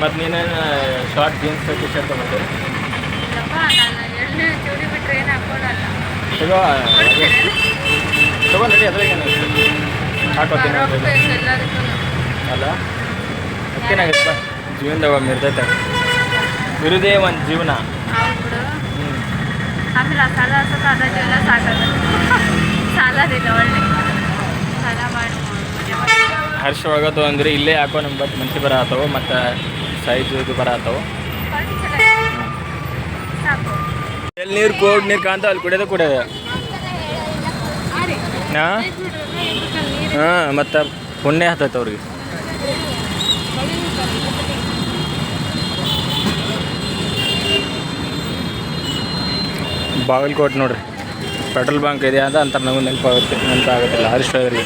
ಮತ್ತು ನೀನೇನು ಶಾರ್ಟ್ ಜೀನ್ಸ್ ಟಿ ಶರ್ಟ್ ತೊಗೊಂಡೆ ಇಲ್ಲಪ್ಪ ನಾನು ಎಣ್ಣೆ ಚೂಡಿ ಬಿಟ್ರೆ ಏನು ಹಾಕೊಳ್ಳಲ್ಲ ತಗೋ ತಗೋ ನಡಿ ಅದ್ರಾಗ ಹಾಕೋತೀನಿ ಅಲ್ಲ? ಮತ್ತೇನಾಗತ್ತಪ್ಪ ಜೀವನದಾಗ ಒಮ್ಮೆ ಇರ್ತೈತೆ. ಇರುದೇ ಒಂದು ಜೀವನ. ಆಮೇಲೆ ಆ ಸಾಲ ಸಾಲದಿಲ್ಲ ಒಳ್ಳೆ. ಸಾಲ ಹರ್ಷ ಒಳಗತ್ತು ಅಂದ್ರೆ ಇಲ್ಲೇ ಯಾಕೋ ನಮ್ಮ ಬಟ್ ಮನ್ಸಿ ಬರ ಆತವು ಮತ್ತು ಸೈಜ್ ಇದು ಬರತ್ತವು ಎಲ್ಲಿ ನೀರು ಕೋಡ್ ನೀರು ಕಾಂತ ಅಲ್ಲಿ ಕುಡಿಯೋದು ಕುಡಿಯೋದು. ಹಾಂ ಹಾಂ ಮತ್ತು ಪುಣ್ಯ ಹತ್ತೈತೆ ಅವ್ರಿಗೆ. ಬಾಗಲಕೋಟೆ ನೋಡ್ರಿ. ಪೆಟ್ರೋಲ್ ಬಂಕ್ ಇದೆ ಅಂತ ಅಂತ ನಮಗೆ ನೆನಪಾಗುತ್ತೆ, ನೆನಪಾಗುತ್ತಿಲ್ಲ. ಹರೀಶ್ ಅವರಿಗೆ.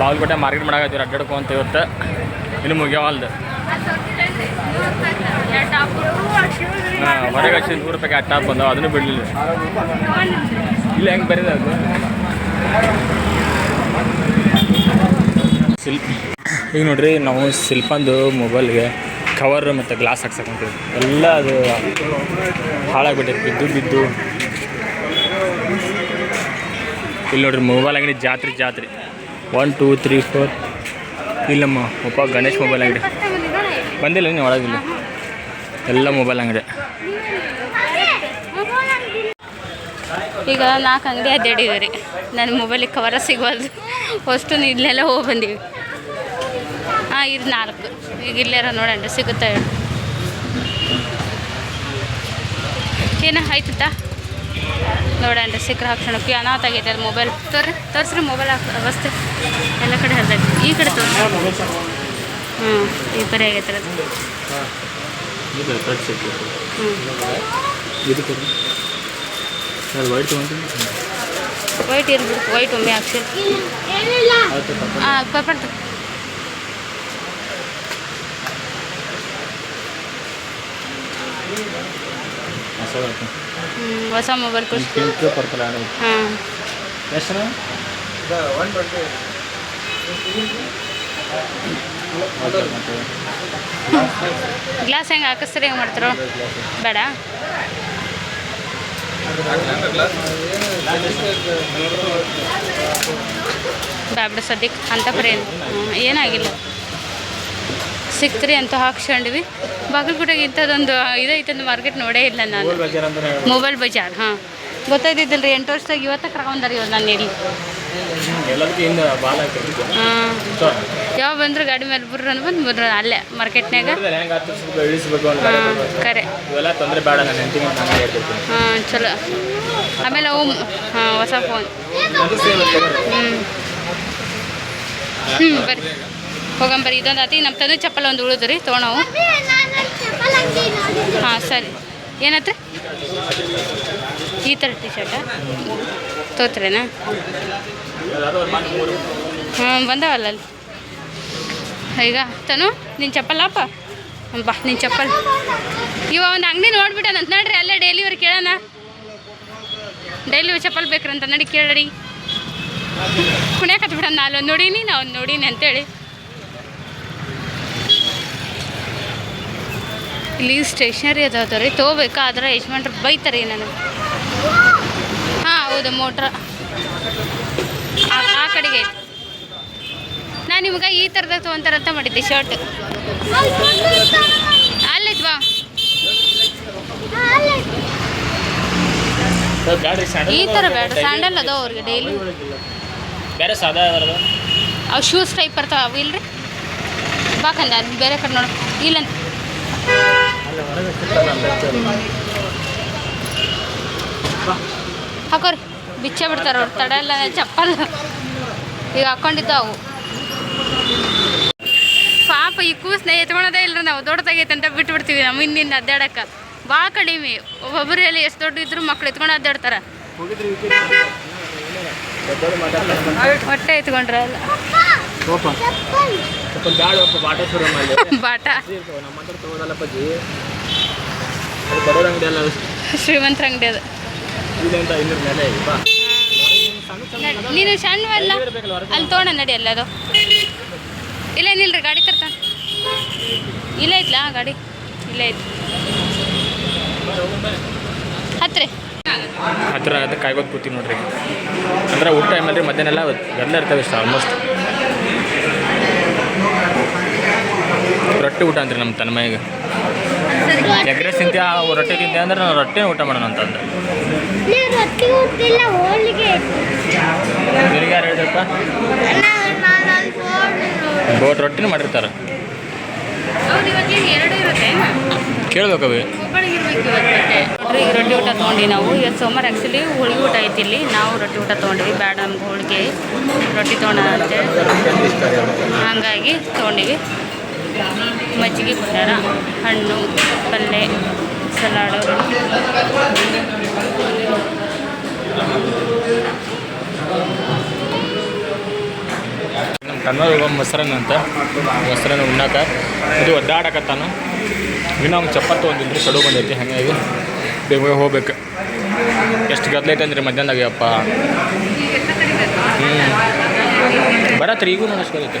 ಬಾಗಲಕೋಟೆ ಮಾರ್ಕೆಟ್ ಮಾಡಾಕತ್ತೀವಿ ಅಡ್ಡಾಡ್ಕೊ ಅಂತ ಇವತ್ತು ಇನ್ನು ಮುಗಿಯವಲ್ದು ಹಾಂ, ಹೊರಗೆ ಹಚ್ಚಿ ನೂರು ರೂಪಾಯಿ ಆ ಟಾಪ್ ಬಂದವು, ಅದನ್ನು ಬಿಡಲಿಲ್ಲ. ಇಲ್ಲ, ಹೆಂಗೆ ಬರೀದ ಅದು? ಶಿಲ್ಪ ಈಗ ನೋಡ್ರಿ, ನಾವು ಶಿಲ್ಪಂದು ಮೊಬೈಲ್ಗೆ ಕವರ್ ಮತ್ತು ಗ್ಲಾಸ್ ಹಾಕ್ಸಕ್ಕಂತೀವಿ ಎಲ್ಲ ಅದು ಹಾಳಾಗ್ಬಿಟ್ಟೈತೆ ಬಿದ್ದು ಬಿದ್ದು. ಇಲ್ಲಿ ನೋಡ್ರಿ ಮೊಬೈಲ್ ಅಂಗಡಿ ಜಾತ್ರೆ ಜಾತ್ರೆ. ಒನ್ ಟೂ ತ್ರೀ ಫೋರ್ ಇಲ್ಲಮ್ಮ, ಒಬ್ಬ ಗಣೇಶ್ ಮೊಬೈಲ್ ಅಂಗಡಿ. ಬಂದಿಲ್ಲ ನೀವು ಒಳಗಿಲ್ಲ. ಎಲ್ಲ ಮೊಬೈಲ್ ಅಂಗಡಿ. ಈಗ ನಾಲ್ಕು ಅಂಗಡಿ ಅಡ್ಡಾಡಿದ್ವಿ ರೀ ನನ್ನ ಮೊಬೈಲಿಗೆ ಕವರ ಸಿಗ್ಬಾರ್ದು ಅಷ್ಟು ಇಲ್ಲೆಲ್ಲ ಹೋಗಿ ಬಂದೀವಿ. ಹಾಂ ಇದು ನಾಲ್ಕು. ಈಗ ಇಲ್ಲೇರ ನೋಡೋಣ ಸಿಗುತ್ತೆ ಹೇಳಿ. ಏನ ಆಯ್ತಾ ನೋಡೋಣ ಸಿಕ್ಕರೆ ಹಾಕ್ಸೋಣ ಅನಾಥ ಆಗೈತೆ ಅದು ಮೊಬೈಲ್ ತೋರಿ ತೋರಿಸ್ರಿ ಮೊಬೈಲ್ ಹಾಕಿ ಅವಸ್ಥೆ ಎಲ್ಲ ಕಡೆ ಹರಿದೈತಿ ಈ ಕಡೆ ತೋರಿಸಿ ಹ್ಞೂ ಈ ಕಡೆ ಆಗೈತೆ ಅದು. ಹ್ಞೂ ವೈಟ್ ಇರ್ಬಿಡ್ತು ವೈಟ್ ಒಮ್ಮೆ ಹಾಕ್ಸಿ. ಹಾಂ ಪೇಪರ್ ಹೊಸ ಮೊಬೈಲ್ ಕೊಡ್ಸಿ ಪಿಂಕ್ ಪರ್ಪಲ್ ಆಡ ಹಾಂ. ಎಷ್ಟು ಒನ್ ಟ್ವೆಂಟಿ ಗ್ಲಾಸ್ ಹೆಂಗೆ ಹಾಕಿಸ್ತಾರೆ ಹೆಂಗೆ ಮಾಡ್ತಾರೋ? ಬೇಡ. ಬ್ಯಾಬ್ಡ ಸದ್ಯಕ್ಕೆ. ಅಂತ ಬರೀ ಏನಾಗಿಲ್ಲ. ಸಿಕ್ತ್ರಿ ಅಂತ ಹಾಕ್ಸ್ಕೊಂಡ್ವಿ. ಬಾಗಲಕೋಟೆಗೆ ಇಂಥದ್ದೊಂದು ಇದೈತಂದು ಮಾರ್ಕೆಟ್ ನೋಡೇ ಇಲ್ಲ ನಾನು. ಅಂತ ಮೊಬೈಲ್ ಬಜಾರ್ ಹಾಂ. ಗೊತ್ತಾಯ್ತಿದ್ದಿಲ್ಲ ರೀ ಎಂಟು ವರ್ಷದಾಗ ಇವತ್ತ ಕರ್ಕೊಂಡಾರ ಇವ್ರು ನಾನು ಇಲ್ಲಿ ಹಾಂ. ಯಾವ ಬಂದ್ರು ಗಾಡಿ ಮೇಲೆ ಬರ್ರು ಬಂದು ಬರ್ರು ಅಲ್ಲೇ ಮಾರ್ಕೆಟ್ನಾಗ ಅಂತ ಹಾಂ ಕರೆ. ಅಂತ ಹಾಂ ಚಲೋ. ಆಮೇಲೆ ಅವು ಹಾಂ ಹೊಸ ಫೋನ್ ಹ್ಞೂ ಹ್ಞೂ ಬರ್ರಿ. ಹೋಗಂಬರ್ರಿ ಇದೊಂದು ಆತಿ ನಮ್ಮ ತಂದೆ ಚಪ್ಪಲ್ ಒಂದು ಉಳಿದು ರೀ ತೊಗೊಳವು ಹಾಂ, ಸರಿ. ಏನತ್ರ? ಈ ಥರ ಟಿ ಶರ್ಟ ತೋತ್ರೇನಾ? ಹಾಂ, ಬಂದವಲ್ಲ ಅಲ್ಲಿ. ಈಗ, ತನು ನಿನ್ನ ಚಪ್ಪಲ್ಲಪ್ಪ ಬಾ ನಿನ್ನ ಚಪ್ಪಲ್. ಇವ ಒಂದು ಅಂಗಡಿ ನೋಡ್ಬಿಟ್ಟನಂತ ನೋಡ್ರಿ, ಅಲ್ಲೇ ಡೈಲಿ ಅವ್ರು ಕೇಳೋಣ. ಡೈಲಿ ಚಪ್ಪಲ್ ಬೇಕ್ರಂತ ನಡಿ ಕೇಳಡಿ. ಕುಣ್ಯಾಕತ್ ಬಿಡ ನಾನು ನೋಡೀನಿ, ನಾ ಒಂದು ನೋಡೀನಿ ಅಂತೇಳಿ. ಇಲ್ಲಿ ಸ್ಟೇಷನರಿ ಅದಾವ ರೀ ತೊಗೋಬೇಕಾದ್ರೆ ಯಜಮಾನ್ರು ಬೈತಾರೆ ನನಗೆ. ಹಾಂ ಹೌದು ಮೋಟ್ರ್. ಆ ಕಡೆಗೆ ನಾನು ನಿಮ್ಗೆ ಈ ಥರದ ತೊಗೊಂತಾರಂತ ಮಾಡಿದ್ದೆ ಶರ್ಟ್. ಅಲ್ಲಿದ್ವಾ ಬಾ. ಈ ಥರ ಬೇಡ ಸ್ಯಾಂಡಲ್ ಅದಾವ ಅವ್ರಿಗೆ ಡೈಲಿ ಬೇರೆ ಸಾದಾ ಅವು ಶೂಸ್ ಟೈಪ್ ಬರ್ತಾವ ಅವು ಇಲ್ರಿ? ಬಾಕಂದ ಅದು ಬೇರೆ ಕಡೆ ನೋಡು. ಇಲ್ಲಂತ. ಹಾಕೋರಿ. ಬಿಚ್ಚೆ ಬಿಡ್ತಾರೆ ಅವ್ರು. ಎಲ್ಲ ಚಪ್ಪಲ್. ಈಗ ಹಾಕೊಂಡಿದ್ದಾವು ಪಾಪ ಈ ಕೂಸ್ನ ಎತ್ಕೊಳೋದೇ ಇಲ್ಲ ನಾವು. ದೊಡ್ಡದಾಗೈತೆ ಅಂತ ಬಿಟ್ಟು ಬಿಡ್ತೀವಿ ನಮ್ಮ ಹಿಂದಿಂದ ಅದ್ದಾಡಕ್ಕ ಭಾಳ ಕಡಿಮೆ. ಒಬ್ಬೊಬ್ಬರು ಎಲ್ಲಿ ಎಷ್ಟು ದೊಡ್ಡ ಇದ್ರು ಮಕ್ಳು ಎತ್ಕೊಂಡು ಅದ್ದಾಡ್ತಾರ ಹೊಟ್ಟೆ ಎತ್ಕೊಂಡ್ರೆ ಅಲ್ಲ. ಬಾಟ ಬಡವ್ರ ಅಂಗಡಿ ಅಲ್ಲ ಶ್ರೀಮಂತರ ಅಂಗಡಿ ಅದು. ಇಲ್ಲಿಂದ ಇನ್ನೂರ ಮೇಲೆ ನೀನು ಸಣ್ಣ ಅಲ್ಲ? ಅಲ್ಲಿ ತೊಗೊಂಡ ನಡಿ ಅಲ್ಲ ಅದು. ಇಲ್ಲ ನಿಲ್ರಿ ಗಾಡಿ ತರ್ತ ಇಲ್ಲ ಐತ್ಲಾ ಗಾಡಿ. ಇಲ್ಲ ಐತಿ ಹತ್ರಿ ಹತ್ತಿರ ಅದು ಕಾಯ್ಕೋತ ಕೂತೀವಿ ನೋಡ್ರಿ. ಅಂದ್ರೆ ಊಟ ಟೈಮಲ್ಲಿ ಮಧ್ಯಾಹ್ನ ಎಲ್ಲ ಎಲ್ಲ ಇರ್ತವೆ ಇಷ್ಟ ಆಲ್ಮೋಸ್ಟ್ ರೊಟ್ಟಿ ಊಟ ಅಂದ್ರಿ ನಮ್ಮ ತನ್ಮಯ್ಯಗೆ ಎಗ್ರೆಸ್ ತಿಂತೀಯ ರೊಟ್ಟಿ ತಿಂತೀಯ ಅಂದ್ರೆ ನಾನು ರೊಟ್ಟಿನೇ ಊಟ ಮಾಡೋಣ ರೊಟ್ಟಿ ಹೋಳಿಗೆ ನಿನಗೆ ಯಾರು ಹೇಳಿದ್ರಪ್ಪ ಬೋಟ್ ರೊಟ್ಟಿನೂ ಮಾಡಿರ್ತಾರೆ. ಕೇಳ್ಬೇಕವಿ ಈಗ ರೊಟ್ಟಿ. ಊಟ ತೊಗೊಂಡ್ವಿ ನಾವು. ಇವತ್ತು ಸೋಮವಾರ ಆ್ಯಕ್ಚುಲಿ ಹೋಳಿಗೆ ಊಟ ಐತಿ ಇಲ್ಲಿ. ನಾವು ರೊಟ್ಟಿ ಊಟ ತೊಗೊಂಡ್ವಿ. ಬೇಡ ನಮ್ಗೆ ಹೋಳಿಗೆ. ರೊಟ್ಟಿ ತೊಗೊಂಡ ಅಂತೇಳಿ ಹಾಗಾಗಿ ತೊಗೊಂಡಿವಿ. ಮಜ್ಜಿಗೆ ಕೊಟ್ಟಾರ? ಹಣ್ಣು ಪಲ್ಯ ಸಲಾಡು ಕನ್ನಡ ಮೊಸರನ್ನ ಅಂತ, ಮೊಸರನ್ನ ಉಣ್ಣಾಕ. ಇದು ಒದ್ದಾಡಕತ್ತಾನ ಇನ್ನೂ ಅವ್ನು ಚಪ್ಪತ್ತು ಒಂದಿದ್ರೆ ಕಡು ಬಂದೈತಿ, ಹಾಗಾಗಿ ಬೇಗ ಹೋಗ್ಬೇಕು. ಎಷ್ಟು ಗದ್ಲೈತೆ ಅಂದ್ರೆ ಮಧ್ಯಾಹ್ನದಾಗ ಅಪ್ಪ. ಹ್ಞೂ ಬರತ್ರಿ, ಈಗೂ ನೋಡಿಸ್ಕೊಳೈತೆ.